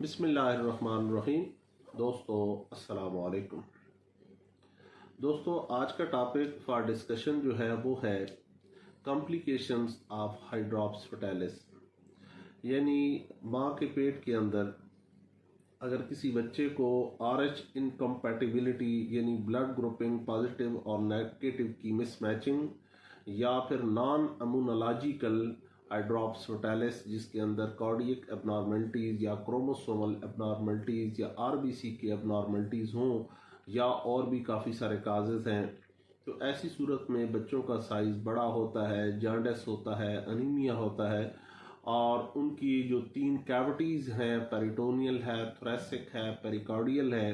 بسم اللہ الرحمن الرحیم۔ دوستو، السلام علیکم۔ دوستو، آج کا ٹاپک فار ڈسکشن جو ہے وہ ہے کمپلیکیشنز آف ہائیڈراپس فٹیلس یعنی ماں کے پیٹ کے اندر اگر کسی بچے کو آر ایچ انکمپیٹیبلٹی یعنی بلڈ گروپنگ پازیٹیو اور نیگیٹو کی مس میچنگ یا پھر نان امونالوجیکل ہائیڈراپس جس کے اندر کارڈیک ابنارملٹیز یا کروموسومل ابنارملٹیز یا آر بی سی کی ابنارملٹیز ہوں یا اور بھی کافی سارے کازز ہیں۔ تو ایسی صورت میں بچوں کا سائز بڑا ہوتا ہے جانڈس ہوتا ہے انیمیا ہوتا ہے اور ان کی جو تین کیوٹیز ہیں پیریٹونیل ہے تھریسک ہے پیریکارڈیل ہے،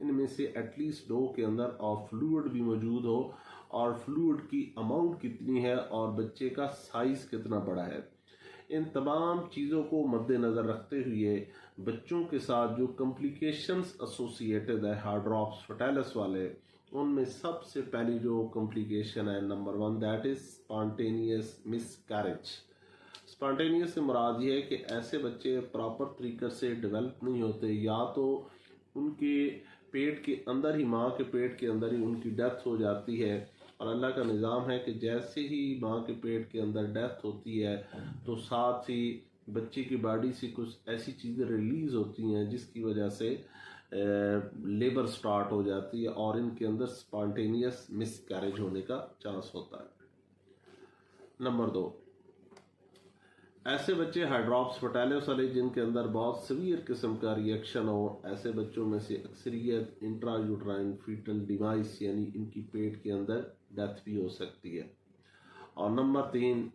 ان میں سے ایٹ لیسٹ دو کے اندر اور فلوئڈ بھی موجود ہو۔ اور فلوئڈ کی اماؤنٹ کتنی ہے اور بچے کا سائز کتنا بڑا ہے۔ ان تمام چیزوں کو مد نظر رکھتے ہوئے بچوں کے ساتھ جو کمپلیکیشنز ایسوسیٹڈ ہے ہارڈ ڈراپس فٹیلس والے، ان میں سب سے پہلی جو کمپلیکیشن ہے number one that is spontaneous miscarriage spontaneous سے مراد یہ ہے کہ ایسے بچے پراپر طریقے سے ڈیولپ نہیں ہوتے، یا تو ان کے پیٹ کے اندر ہی، ماں کے پیٹ کے اندر ہی ان کی ڈیتھ ہو جاتی ہے۔ اور اللہ کا نظام ہے کہ جیسے ہی ماں کے پیٹ کے اندر ڈیتھ ہوتی ہے، تو ساتھ ہی بچے کی باڈی سے کچھ ایسی چیزیں ریلیز ہوتی ہیں جس کی وجہ سے لیبر سٹارٹ ہو جاتی ہے اور ان کے اندر سپانٹینیس مس کیریج ہونے کا چانس ہوتا ہے۔ نمبر دو۔ ایسے بچے ہائیڈراپس فٹیلس والے جن کے اندر بہت سویر قسم کا ریئیکشن ہو، ایسے بچوں میں سے اکثریت انٹرا یوٹرائن فیٹل ڈیوائس یعنی ان کی پیٹ کے اندر ڈیتھ بھی ہو سکتی ہے۔ اور نمبر تین،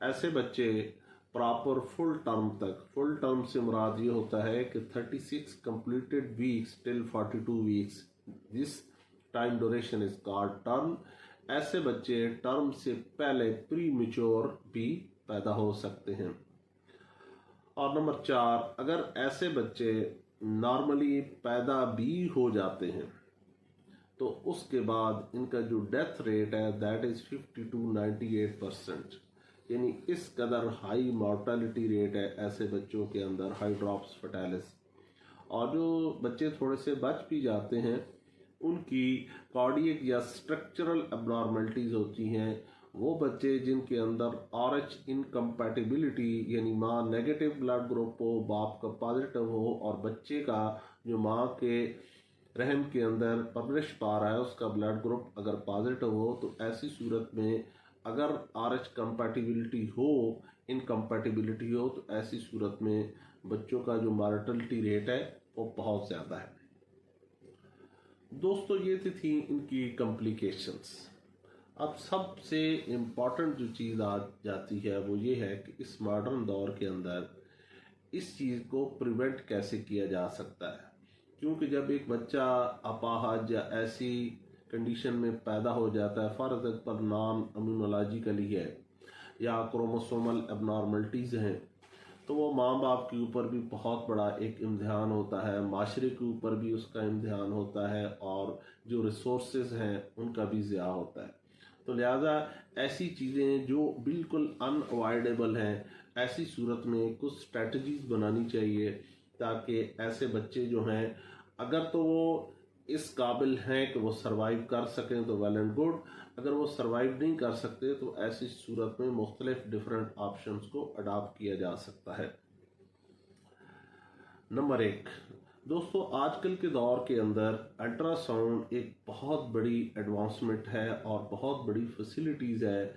ایسے بچے پراپر فل ٹرم تک، فل ٹرم سے مراد یہ ہوتا ہے کہ thirty six completed weeks till forty two weeks, جس time duration is card term, ایسے بچے ٹرم سے پہلے پری میچور بھی پیدا ہو سکتے ہیں۔ اور نمبر چار، اگر ایسے بچے نارملی پیدا بھی ہو جاتے ہیں، تو اس کے بعد ان کا جو ڈیتھ ریٹ ہے، that is fifty two ninety eight percent یعنی اس قدر ہائی مارٹیلٹی ریٹ ہے ایسے بچوں کے اندر، ہائی ڈراپس، فٹیلس۔ اور جو بچے تھوڑے سے بچ بھی جاتے ہیں، ان کی کارڈیک یا اسٹرکچرل ابنارملٹیز ہوتی ہیں۔ وہ بچے جن کے اندر آر ایچ انکمپیٹیبلٹی یعنی ماں نیگیٹو بلڈ گروپ ہو، باپ کا پازیٹو ہو اور بچے کا جو ماں کے رحم کے اندر پرورش پا رہا ہے، اس کا بلڈ گروپ اگر پازیٹو ہو تو ایسی صورت میں اگر آر ایچ کمپیٹیبلٹی ہو انکمپیٹیبلٹی ہو تو ایسی صورت میں بچوں کا جو مارٹلٹی ریٹ ہے وہ بہت زیادہ ہے۔ دوستو، یہ تھی ان کی کمپلیکیشنز اب سب سے امپورٹنٹ جو چیز آ جاتی ہے وہ یہ ہے کہ اس ماڈرن دور کے اندر اس چیز کو پریونٹ کیسے کیا جا سکتا ہے؟ کیونکہ جب ایک بچہ اپاہج یا ایسی کنڈیشن میں پیدا ہو جاتا ہے فرض پر نان امونولوجیکلی ہے یا کروموسومل اب نارملٹیز ہیں، تو وہ ماں باپ کے اوپر بھی بہت بڑا ایک امتحان ہوتا ہے، معاشرے کے اوپر بھی اس کا امتحان ہوتا ہے اور جو ریسورسز ہیں، ان کا بھی ضیاع ہوتا ہے۔ تو لہٰذا ایسی چیزیں جو بالکل ان اوائڈیبل ہیں، ایسی صورت میں کچھ اسٹریٹجیز بنانی چاہیے تاکہ ایسے بچے جو ہیں، اگر تو وہ اس قابل ہیں کہ وہ سروائیو کر سکیں تو ویل اینڈ گڈ اگر وہ سروائیو نہیں کر سکتے تو ایسی صورت میں مختلف ڈفرینٹ آپشنس کو اڈاپٹ کیا جا سکتا ہے۔ نمبر ایک دوستو، آج کل کے دور کے اندر الٹرا ساؤنڈ ایک بہت بڑی ایڈوانسمنٹ ہے اور بہت بڑی فیسلٹیز ہے۔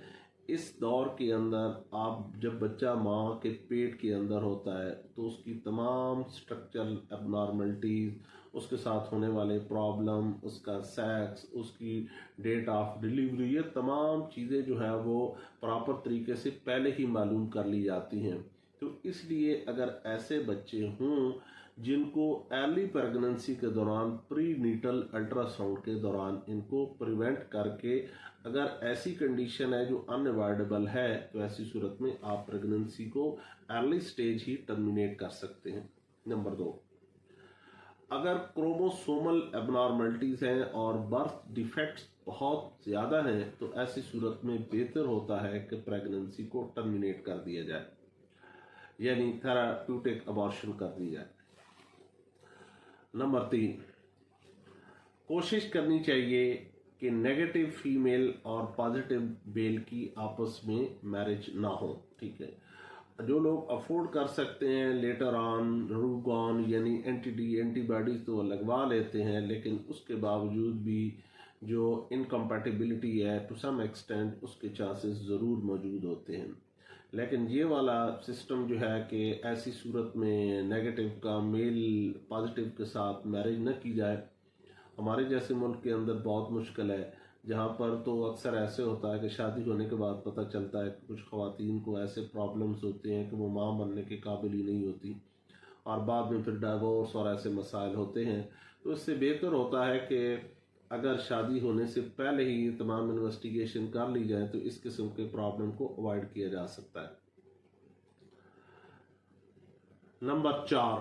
اس دور کے اندر آپ جب بچہ ماں کے پیٹ کے اندر ہوتا ہے تو اس کی تمام اسٹرکچرل اب نارملٹیز اس کے ساتھ ہونے والے پرابلم اس کا سیکس اس کی ڈیٹ آف ڈلیوری یہ تمام چیزیں جو ہے وہ پراپر طریقے سے پہلے ہی معلوم کر لی جاتی ہیں۔ تو اس لیے اگر ایسے بچے ہوں جن کو ارلی پریگننسی کے دوران پری نیٹل الٹرا ساؤنڈ کے دوران ان کو پریونٹ کر کے اگر ایسی کنڈیشن ہے جو ان اوائڈیبل ہے، تو ایسی صورت میں آپ پریگننسی کو ارلی سٹیج ہی ٹرمینیٹ کر سکتے ہیں۔ نمبر دو۔ اگر کروموسومل ابنارملٹیز ہیں اور برتھ ڈیفیکٹس بہت زیادہ ہیں، تو ایسی صورت میں بہتر ہوتا ہے کہ پریگننسی کو ٹرمینیٹ کر دیا جائے۔ یعنی تھراپیوٹک ابارشن کر دی جائے۔ نمبر تین، کوشش کرنی چاہیے کہ نیگیٹو فیمیل اور پازیٹیو بیل کی آپس میں میرج نہ ہو، ٹھیک ہے؟ جو لوگ افورڈ کر سکتے ہیں لیٹر آن روگان یعنی اینٹی ڈی اینٹی باڈیز تو وہ لگوا لیتے ہیں، لیکن اس کے باوجود بھی جو انکمپیٹیبلٹی ہے ٹو سم ایکسٹینٹ اس کے چانسز ضرور موجود ہوتے ہیں۔ لیکن یہ والا سسٹم جو ہے کہ ایسی صورت میں نیگیٹو کا میل پازیٹیو کے ساتھ میرج نہ کی جائے، ہمارے جیسے ملک کے اندر بہت مشکل ہے۔ جہاں پر تو اکثر ایسے ہوتا ہے کہ شادی ہونے کے بعد پتہ چلتا ہے کہ کچھ خواتین کو ایسے پرابلمز ہوتے ہیں کہ وہ ماں بننے کے قابل ہی نہیں ہوتی اور بعد میں پھر ڈائیورس اور ایسے مسائل ہوتے ہیں۔ تو اس سے بہتر ہوتا ہے کہ اگر شادی ہونے سے پہلے ہی یہ تمام انویسٹیگیشن کر لی جائے تو اس قسم کے پرابلم کو اوائڈ کیا جا سکتا ہے۔ نمبر چار۔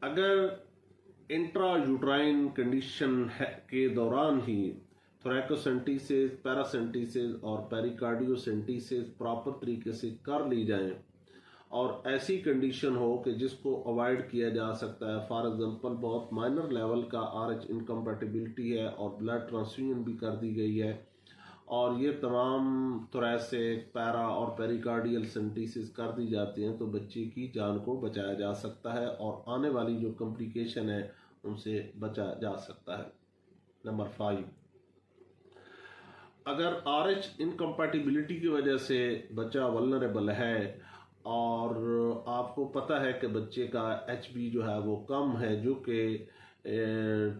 اگر انٹرا یوٹرائن کنڈیشن کے دوران ہی تھوریکوسنٹیسز پیراسنٹیسز اور پیریکارڈیوسینٹیسز پراپر طریقے سے کر لی جائیں اور ایسی کنڈیشن ہو کہ جس کو اوائڈ کیا جا سکتا ہے. فار ایگزامپل بہت مائنر لیول کا آر ایچ انکمپیٹیبلٹی ہے اور بلڈ ٹرانسفیوژن بھی کر دی گئی ہے. اور یہ تمام تھوریسک پیرا اور پیریکارڈیل سنٹیسز کر دی جاتی ہیں تو بچے کی جان کو بچایا جا سکتا ہے اور آنے والی جو کمپلیکیشن ہے ان سے بچا جا سکتا ہے. نمبر فائیو اگر آر ایچ انکمپیٹیبلٹی کی وجہ سے بچہ ولنریبل ہے اور آپ کو پتہ ہے کہ بچے کا ایچ بی جو ہے وہ کم ہے، جو کہ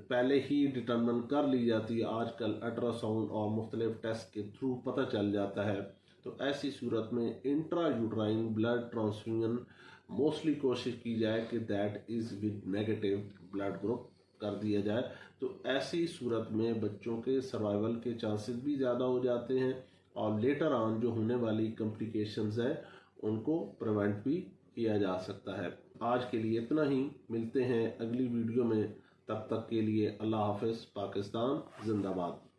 پہلے ہی ڈٹرمن کر لی جاتی ہے۔ آج کل الٹرا ساؤنڈ اور مختلف ٹیسٹ کے تھرو پتہ چل جاتا ہے۔ تو ایسی صورت میں intra uterine blood transfusion mostly کوشش کی جائے کہ that is with negative blood group کر دیا جائے۔ تو ایسی صورت میں بچوں کے سروائیول کے چانسز بھی زیادہ ہو جاتے ہیں۔ اور لیٹر آن جو ہونے والی کمپلیکیشنز ہیں ان کو پریونٹ بھی کیا جا سکتا ہے۔ آج کے لیے اتنا ہی۔ ملتے ہیں اگلی ویڈیو میں۔ تب تک کے لیے اللہ حافظ، پاکستان، زندہ باد۔